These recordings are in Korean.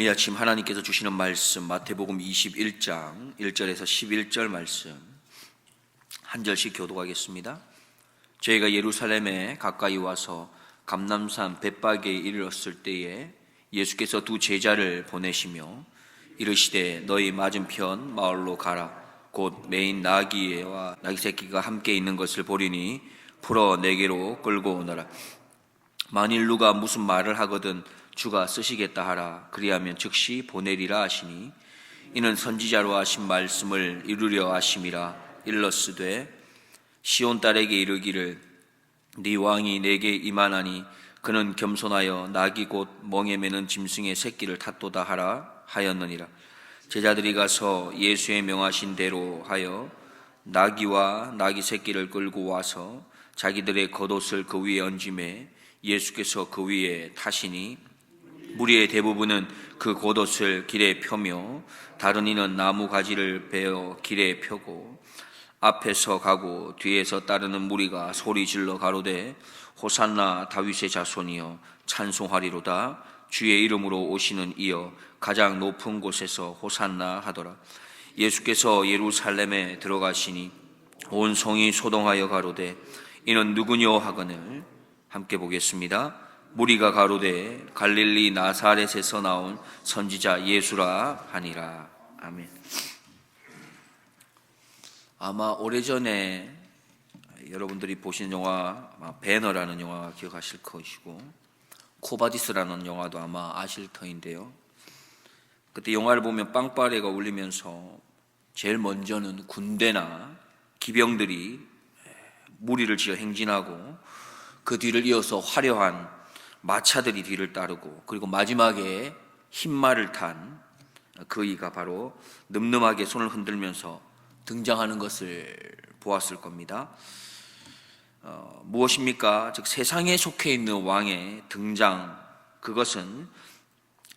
오늘 이 아침 하나님께서 주시는 말씀 마태복음 21장 1절에서 11절 말씀 한 절씩 교도하겠습니다. 저희가 예루살렘에 가까이 와서 감남산 벳박에 이르렀을 때에 예수께서 두 제자를 보내시며 이르시되 너희 맞은편 마을로 가라 곧 메인 나귀와 나귀 새끼가 함께 있는 것을 보리니 풀어 내게로 끌고 오너라 만일 누가 무슨 말을 하거든 주가 쓰시겠다 하라. 그리하면 즉시 보내리라 하시니 이는 선지자로 하신 말씀을 이루려 하심이라 일러스되 시온 딸에게 이르기를 네 왕이 내게 임하나니 그는 겸손하여 낙이 곧 멍에 매는 짐승의 새끼를 탔도다 하라 하였느니라. 제자들이 가서 예수의 명하신 대로 하여 나귀와 나귀 새끼를 끌고 와서 자기들의 겉옷을 그 위에 얹음에 예수께서 그 위에 타시니 무리의 대부분은 그 겉옷을 길에 펴며 다른 이는 나무 가지를 베어 길에 펴고 앞에서 가고 뒤에서 따르는 무리가 소리 질러 가로되 호산나 다윗의 자손이여 찬송하리로다 주의 이름으로 오시는 이여 가장 높은 곳에서 호산나 하더라 예수께서 예루살렘에 들어가시니 온 성이 소동하여 가로되 이는 누구뇨 하거늘 함께 보겠습니다. 무리가 가로되 갈릴리 나사렛에서 나온 선지자 예수라 하니라. 아멘. 아마 오래전에 여러분들이 보신 영화 배너라는 영화 기억하실 것이고 코바디스라는 영화도 아마 아실 터인데요. 그때 영화를 보면 빵빠레가 울리면서 제일 먼저는 군대나 기병들이 무리를 지어 행진하고 그 뒤를 이어서 화려한 마차들이 뒤를 따르고 그리고 마지막에 흰말을 탄 그이가 바로 늠름하게 손을 흔들면서 등장하는 것을 보았을 겁니다. 어, 무엇입니까? 즉 세상에 속해 있는 왕의 등장 그것은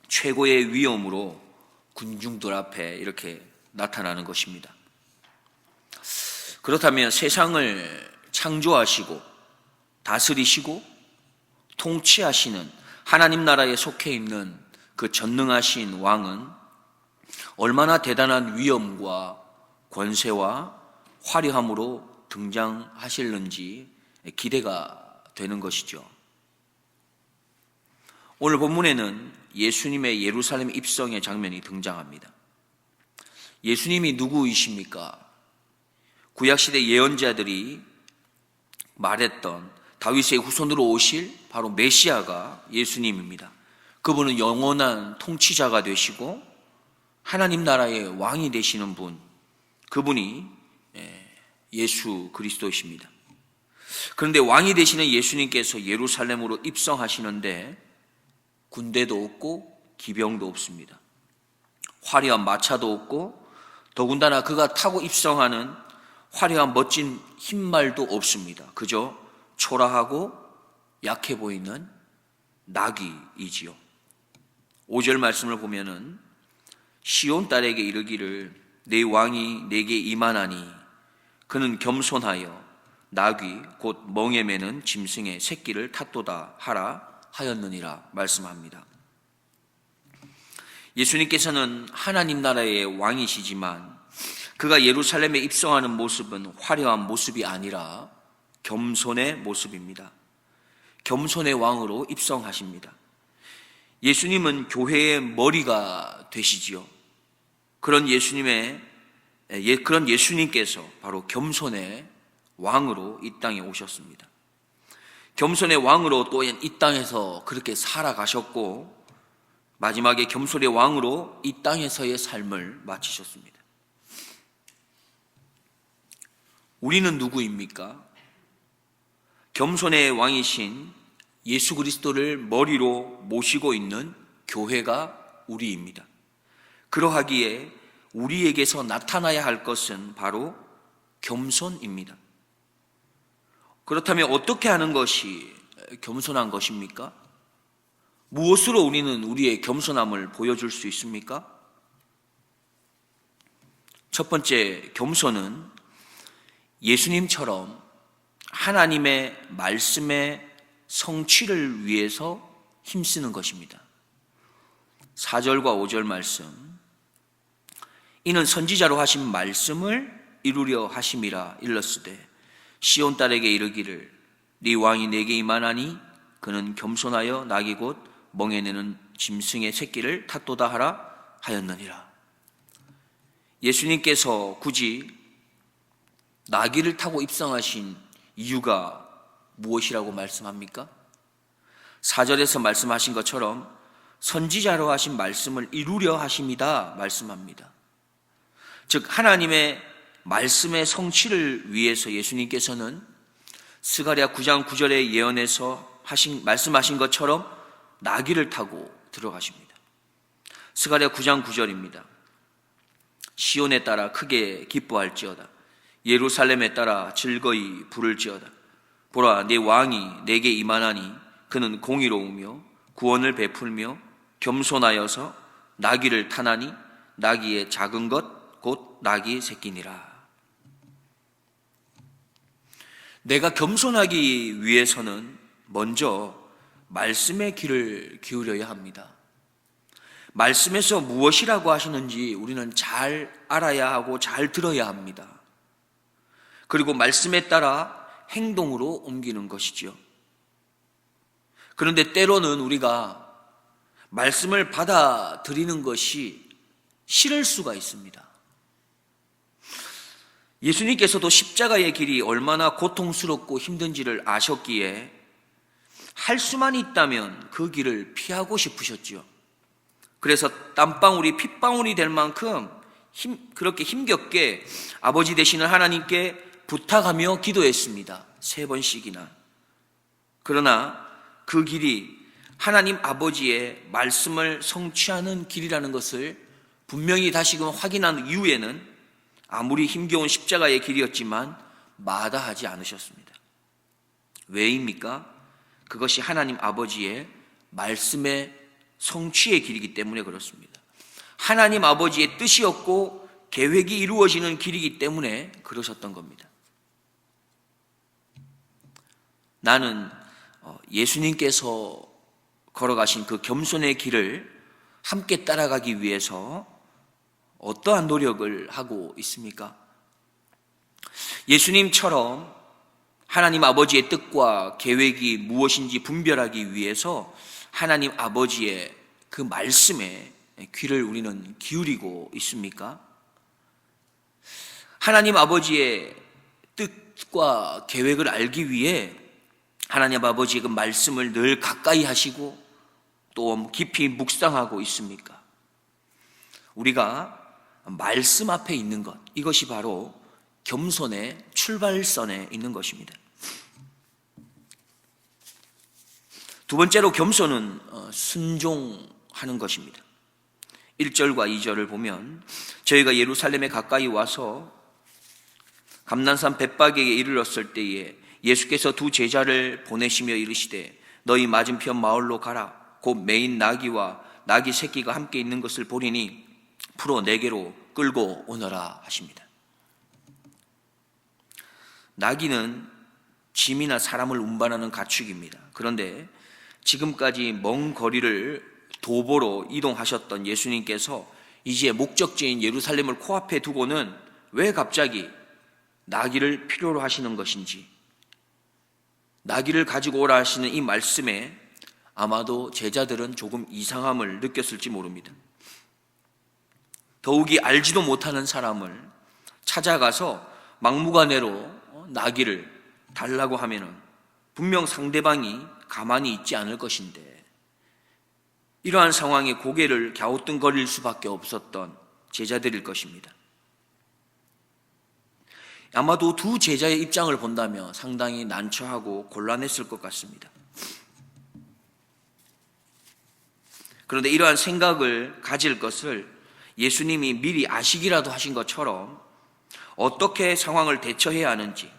최고의 위엄으로 군중들 앞에 이렇게 나타나는 것입니다. 그렇다면 세상을 창조하시고 다스리시고 통치하시는 하나님 나라에 속해 있는 그 전능하신 왕은 얼마나 대단한 위엄과 권세와 화려함으로 등장하실는지 기대가 되는 것이죠. 오늘 본문에는 예수님의 예루살렘 입성의 장면이 등장합니다. 예수님이 누구이십니까? 구약시대 예언자들이 말했던 다윗의 후손으로 오실 바로 메시아가 예수님입니다. 그분은 영원한 통치자가 되시고 하나님 나라의 왕이 되시는 분, 그분이 예수 그리스도이십니다. 그런데 왕이 되시는 예수님께서 예루살렘으로 입성하시는데 군대도 없고 기병도 없습니다. 화려한 마차도 없고 더군다나 그가 타고 입성하는 화려한 멋진 흰말도 없습니다. 그저 초라하고 약해 보이는 나귀이지요. 5절 말씀을 보면은 시온 딸에게 이르기를 내 왕이 내게 임하나니 그는 겸손하여 나귀 곧 멍에 매는 짐승의 새끼를 탔도다 하라 하였느니라 말씀합니다. 예수님께서는 하나님 나라의 왕이시지만 그가 예루살렘에 입성하는 모습은 화려한 모습이 아니라 겸손의 모습입니다. 겸손의 왕으로 입성하십니다. 예수님은 교회의 머리가 되시지요. 그런 예수님의 예, 그런 예수님께서 바로 겸손의 왕으로 이 땅에 오셨습니다. 겸손의 왕으로 또 이 땅에서 그렇게 살아가셨고 마지막에 겸손의 왕으로 이 땅에서의 삶을 마치셨습니다. 우리는 누구입니까? 겸손의 왕이신 예수 그리스도를 머리로 모시고 있는 교회가 우리입니다. 그러하기에 우리에게서 나타나야 할 것은 바로 겸손입니다. 그렇다면 어떻게 하는 것이 겸손한 것입니까? 무엇으로 우리는 우리의 겸손함을 보여줄 수 있습니까? 첫 번째 겸손은 예수님처럼 하나님의 말씀의 성취를 위해서 힘쓰는 것입니다. 4절과 5절 말씀. 이는 선지자로 하신 말씀을 이루려 하심이라 일렀으되 시온 딸에게 이르기를 네 왕이 내게 임하나니 그는 겸손하여 낙이 곧 멍에내는 짐승의 새끼를 탓도다 하라 하였느니라. 예수님께서 굳이 나귀를 타고 입성하신 이유가 무엇이라고 말씀합니까? 4절에서 말씀하신 것처럼 선지자로 하신 말씀을 이루려 하심이다 말씀합니다. 즉 하나님의 말씀의 성취를 위해서 예수님께서는 스가랴 9장 9절의 예언에서 하신 말씀하신 것처럼 나귀를 타고 들어가십니다. 스가랴 9장 9절입니다. 시온에 따라 크게 기뻐할지어다. 예루살렘에 따라 즐거이 부를지어다. 보라 내 왕이 내게 임하나니 그는 공의로우며 구원을 베풀며 겸손하여서 나귀를 타나니 나귀의 작은 것 곧 나귀 새끼니라. 내가 겸손하기 위해서는 먼저 말씀의 귀를 기울여야 합니다. 말씀에서 무엇이라고 하시는지 우리는 잘 알아야 하고 잘 들어야 합니다. 그리고 말씀에 따라 행동으로 옮기는 것이지요. 그런데 때로는 우리가 말씀을 받아들이는 것이 싫을 수가 있습니다. 예수님께서도 십자가의 길이 얼마나 고통스럽고 힘든지를 아셨기에 할 수만 있다면 그 길을 피하고 싶으셨지요. 그래서 땀방울이 핏방울이 될 만큼 힘, 그렇게 힘겹게 아버지 되시는 하나님께 부탁하며 기도했습니다. 세 번씩이나. 그러나 그 길이 하나님 아버지의 말씀을 성취하는 길이라는 것을 분명히 다시금 확인한 이후에는 아무리 힘겨운 십자가의 길이었지만 마다하지 않으셨습니다. 왜입니까? 그것이 하나님 아버지의 말씀의 성취의 길이기 때문에 그렇습니다. 하나님 아버지의 뜻이었고 계획이 이루어지는 길이기 때문에 그러셨던 겁니다. 나는 어, 예수님께서 걸어가신 그 겸손의 길을 함께 따라가기 위해서 어떠한 노력을 하고 있습니까? 예수님처럼 하나님 아버지의 뜻과 계획이 무엇인지 분별하기 위해서 하나님 아버지의 그 말씀에 귀를 우리는 기울이고 있습니까? 하나님 아버지의 뜻과 계획을 알기 위해 하나님 아버지의 그 말씀을 늘 가까이 하시고 또 깊이 묵상하고 있습니까? 우리가 말씀 앞에 있는 것, 이것이 바로 겸손의 출발선에 있는 것입니다. 두 번째로 겸손은 어, 순종하는 것입니다. 1절과 2절을 보면 저희가 예루살렘에 가까이 와서 감난산 벳박에게 이르렀을 때에 예수께서 두 제자를 보내시며 이르시되 너희 맞은편 마을로 가라 곧 메인 나귀와 나귀 새끼가 함께 있는 것을 보리니 풀어 내게로 끌고 오너라 하십니다. 나귀는 짐이나 사람을 운반하는 가축입니다. 그런데 지금까지 먼 거리를 도보로 이동하셨던 예수님께서 이제 목적지인 예루살렘을 코앞에 두고는 왜 갑자기 나귀를 필요로 하시는 것인지 나귀를 가지고 오라 하시는 이 말씀에 아마도 제자들은 조금 이상함을 느꼈을지 모릅니다. 더욱이 알지도 못하는 사람을 찾아가서 막무가내로 나귀를 달라고 하면은 분명 상대방이 가만히 있지 않을 것인데 이러한 상황에 고개를 갸우뚱거릴 수밖에 없었던 제자들일 것입니다. 아마도 두 제자의 입장을 본다면 상당히 난처하고 곤란했을 것 같습니다. 그런데 이러한 생각을 가질 것을 예수님이 미리 아시기라도 하신 것처럼 어떻게 상황을 대처해야 하는지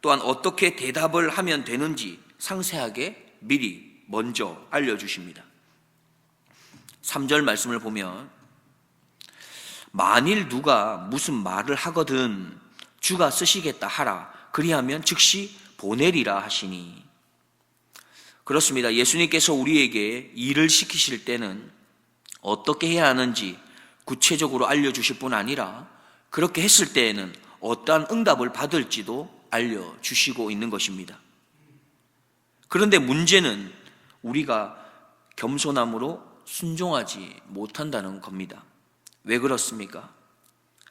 또한 어떻게 대답을 하면 되는지 상세하게 미리 먼저 알려주십니다. 3절 말씀을 보면 만일 누가 무슨 말을 하거든 주가 쓰시겠다 하라 그리하면 즉시 보내리라 하시니 그렇습니다. 예수님께서 우리에게 일을 시키실 때는 어떻게 해야 하는지 구체적으로 알려주실 뿐 아니라 그렇게 했을 때에는 어떠한 응답을 받을지도 알려주시고 있는 것입니다. 그런데 문제는 우리가 겸손함으로 순종하지 못한다는 겁니다. 왜 그렇습니까?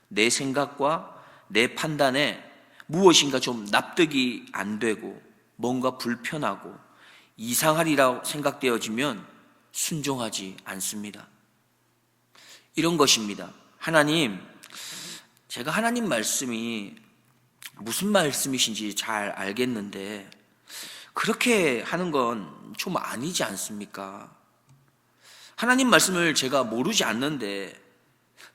내 생각과 내 판단에 무엇인가 좀 납득이 안 되고 뭔가 불편하고 이상하리라 생각되어지면 순종하지 않습니다. 이런 것입니다. 하나님, 제가 하나님 말씀이 무슨 말씀이신지 잘 알겠는데 그렇게 하는 건 좀 아니지 않습니까? 하나님 말씀을 제가 모르지 않는데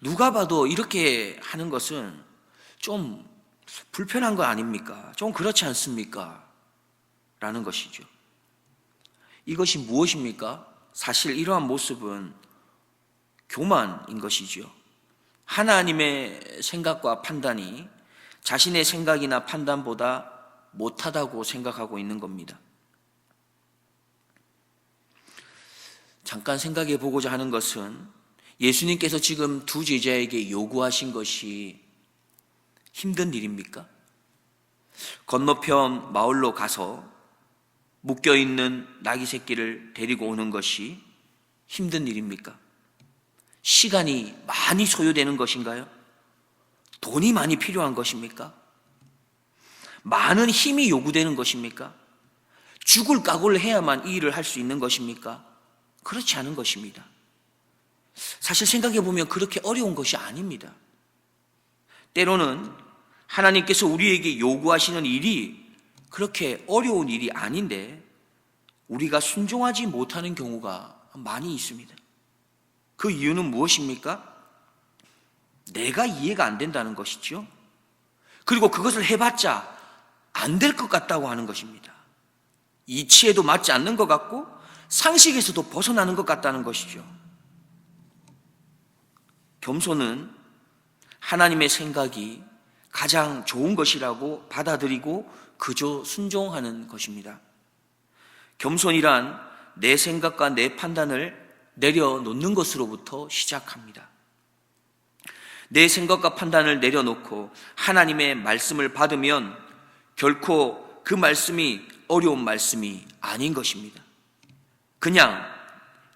누가 봐도 이렇게 하는 것은 좀 불편한 거 아닙니까? 좀 그렇지 않습니까? 라는 것이죠. 이것이 무엇입니까? 사실 이러한 모습은 교만인 것이죠. 하나님의 생각과 판단이 자신의 생각이나 판단보다 못하다고 생각하고 있는 겁니다. 잠깐 생각해 보고자 하는 것은 예수님께서 지금 두 제자에게 요구하신 것이 힘든 일입니까? 건너편 마을로 가서 묶여 있는 나귀 새끼를 데리고 오는 것이 힘든 일입니까? 시간이 많이 소요되는 것인가요? 돈이 많이 필요한 것입니까? 많은 힘이 요구되는 것입니까? 죽을 각오를 해야만 이 일을 할 수 있는 것입니까? 그렇지 않은 것입니다. 사실 생각해 보면 그렇게 어려운 것이 아닙니다. 때로는 하나님께서 우리에게 요구하시는 일이 그렇게 어려운 일이 아닌데 우리가 순종하지 못하는 경우가 많이 있습니다. 그 이유는 무엇입니까? 내가 이해가 안 된다는 것이죠. 그리고 그것을 해봤자 안 될 것 같다고 하는 것입니다. 이치에도 맞지 않는 것 같고 상식에서도 벗어나는 것 같다는 것이죠. 겸손은 하나님의 생각이 가장 좋은 것이라고 받아들이고 그저 순종하는 것입니다. 겸손이란 내 생각과 내 판단을 내려놓는 것으로부터 시작합니다. 내 생각과 판단을 내려놓고 하나님의 말씀을 받으면 결코 그 말씀이 어려운 말씀이 아닌 것입니다. 그냥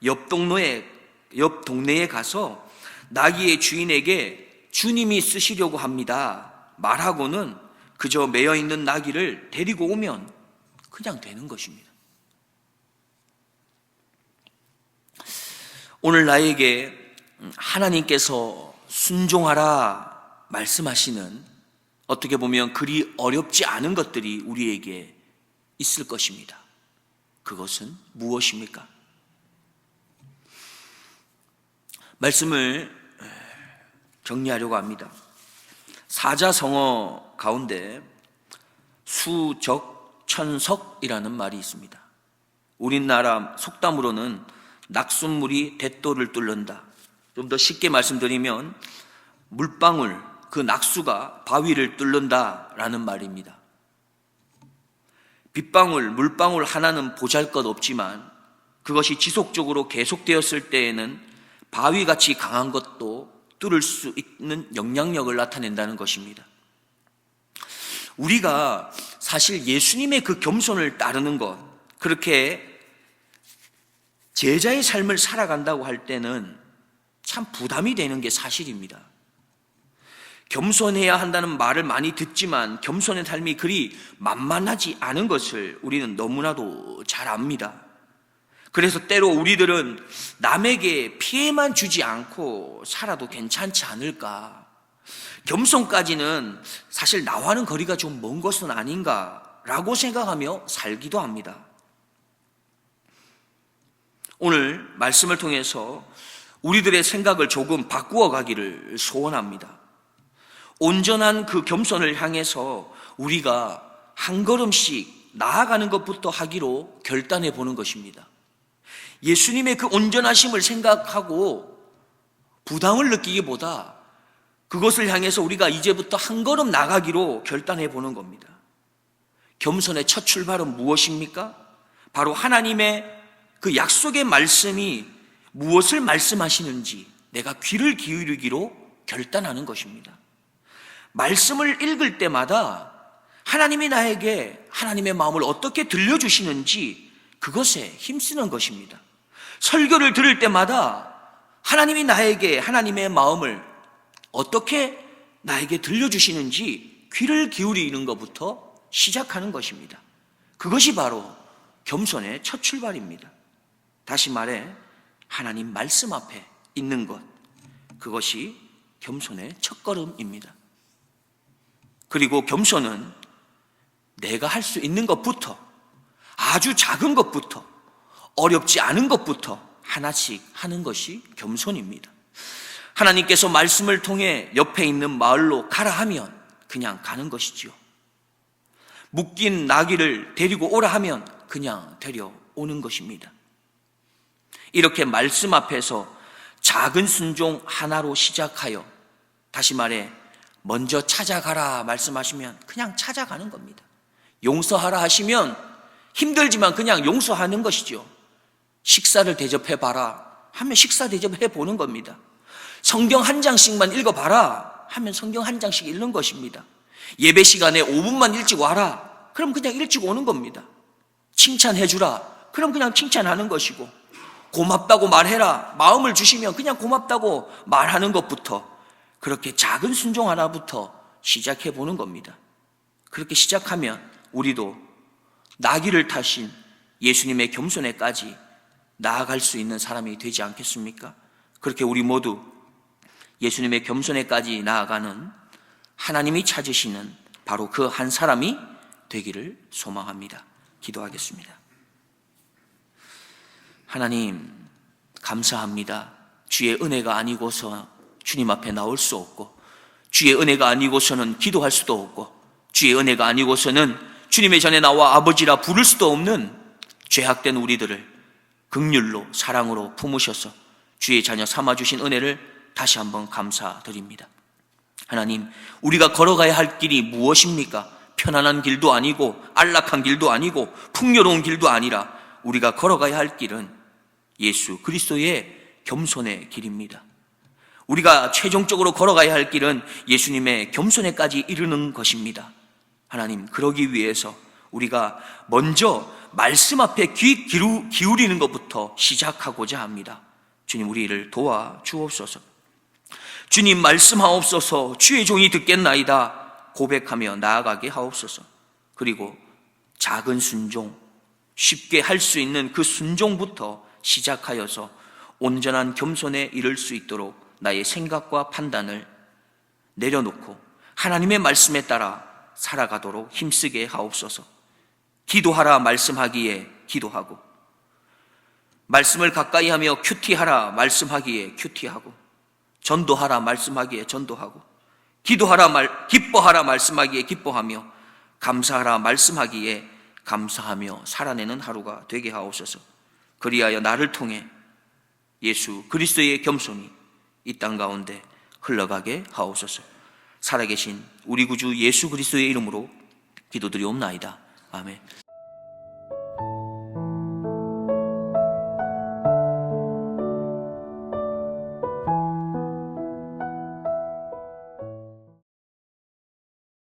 옆 동네에 옆 동네에 가서 나귀의 주인에게 주님이 쓰시려고 합니다. 말하고는 그저 매여 있는 나귀를 데리고 오면 그냥 되는 것입니다. 오늘 나에게 하나님께서 순종하라 말씀하시는 어떻게 보면 그리 어렵지 않은 것들이 우리에게 있을 것입니다. 그것은 무엇입니까? 말씀을 정리하려고 합니다. 사자성어 가운데 수적 천석이라는 말이 있습니다. 우리나라 속담으로는 낙순물이 대도를 뚫는다. 좀 더 쉽게 말씀드리면 물방울, 그 낙수가 바위를 뚫는다라는 말입니다. 빗방울, 물방울 하나는 보잘 것 없지만 그것이 지속적으로 계속되었을 때에는 바위같이 강한 것도 뚫을 수 있는 영향력을 나타낸다는 것입니다. 우리가 사실 예수님의 그 겸손을 따르는 것, 그렇게 제자의 삶을 살아간다고 할 때는 참 부담이 되는 게 사실입니다. 겸손해야 한다는 말을 많이 듣지만 겸손의 삶이 그리 만만하지 않은 것을 우리는 너무나도 잘 압니다. 그래서 때로 우리들은 남에게 피해만 주지 않고 살아도 괜찮지 않을까. 겸손까지는 사실 나와는 거리가 좀 먼 것은 아닌가라고 생각하며 살기도 합니다. 오늘 말씀을 통해서 우리들의 생각을 조금 바꾸어 가기를 소원합니다. 온전한 그 겸손을 향해서 우리가 한 걸음씩 나아가는 것부터 하기로 결단해 보는 것입니다. 예수님의 그 온전하심을 생각하고 부담을 느끼기보다 그것을 향해서 우리가 이제부터 한 걸음 나가기로 결단해 보는 겁니다. 겸손의 첫 출발은 무엇입니까? 바로 하나님의 그 약속의 말씀이 무엇을 말씀하시는지 내가 귀를 기울이기로 결단하는 것입니다. 말씀을 읽을 때마다 하나님이 나에게 하나님의 마음을 어떻게 들려주시는지 그것에 힘쓰는 것입니다. 설교를 들을 때마다 하나님이 나에게 하나님의 마음을 어떻게 나에게 들려주시는지 귀를 기울이는 것부터 시작하는 것입니다. 그것이 바로 겸손의 첫 출발입니다. 다시 말해, 하나님 말씀 앞에 있는 것, 그것이 겸손의 첫 걸음입니다. 그리고 겸손은 내가 할 수 있는 것부터 아주 작은 것부터 어렵지 않은 것부터 하나씩 하는 것이 겸손입니다. 하나님께서 말씀을 통해 옆에 있는 마을로 가라 하면 그냥 가는 것이지요. 묶인 나귀를 데리고 오라 하면 그냥 데려오는 것입니다. 이렇게 말씀 앞에서 작은 순종 하나로 시작하여 다시 말해 먼저 찾아가라 말씀하시면 그냥 찾아가는 겁니다. 용서하라 하시면 힘들지만 그냥 용서하는 것이죠. 식사를 대접해 봐라 하면 식사 대접해 보는 겁니다. 성경 한 장씩만 읽어 봐라 하면 성경 한 장씩 읽는 것입니다. 예배 시간에 5분만 일찍 와라. 그럼 그냥 일찍 오는 겁니다. 칭찬해 주라. 그럼 그냥 칭찬하는 것이고 고맙다고 말해라. 마음을 주시면 그냥 고맙다고 말하는 것부터 그렇게 작은 순종 하나부터 시작해 보는 겁니다. 그렇게 시작하면 우리도 나귀를 타신 예수님의 겸손에까지 나아갈 수 있는 사람이 되지 않겠습니까? 그렇게 우리 모두 예수님의 겸손에까지 나아가는 하나님이 찾으시는 바로 그 한 사람이 되기를 소망합니다. 기도하겠습니다. 하나님, 감사합니다. 주의 은혜가 아니고서 주님 앞에 나올 수 없고, 주의 은혜가 아니고서는 기도할 수도 없고, 주의 은혜가 아니고서는 주님의 전에 나와 아버지라 부를 수도 없는 죄악된 우리들을 극률로 사랑으로 품으셔서 주의 자녀 삼아 주신 은혜를 다시 한번 감사드립니다. 하나님, 우리가 걸어가야 할 길이 무엇입니까? 편안한 길도 아니고 안락한 길도 아니고 풍요로운 길도 아니라 우리가 걸어가야 할 길은 예수 그리스도의 겸손의 길입니다. 우리가 최종적으로 걸어가야 할 길은 예수님의 겸손에까지 이르는 것입니다. 하나님, 그러기 위해서 우리가 먼저 말씀 앞에 귀 기울이는 것부터 시작하고자 합니다. 주님, 우리를 도와 주옵소서. 주님, 말씀하옵소서. 주의 종이 듣겠나이다. 고백하며 나아가게 하옵소서. 그리고 작은 순종, 쉽게 할 수 있는 그 순종부터 시작하여서 온전한 겸손에 이를 수 있도록 나의 생각과 판단을 내려놓고 하나님의 말씀에 따라 살아가도록 힘쓰게 하옵소서. 기도하라 말씀하기에 기도하고 말씀을 가까이 하며 큐티하라 말씀하기에 큐티하고 전도하라 말씀하기에 전도하고 기도하라 말 기뻐하라 말씀하기에 기뻐하며 감사하라 말씀하기에 감사하며 살아내는 하루가 되게 하옵소서. 그리하여 나를 통해 예수 그리스도의 겸손이 이 땅 가운데 흘러가게 하옵소서. 살아계신 우리 구주 예수 그리스도의 이름으로 기도드리옵나이다. 아멘.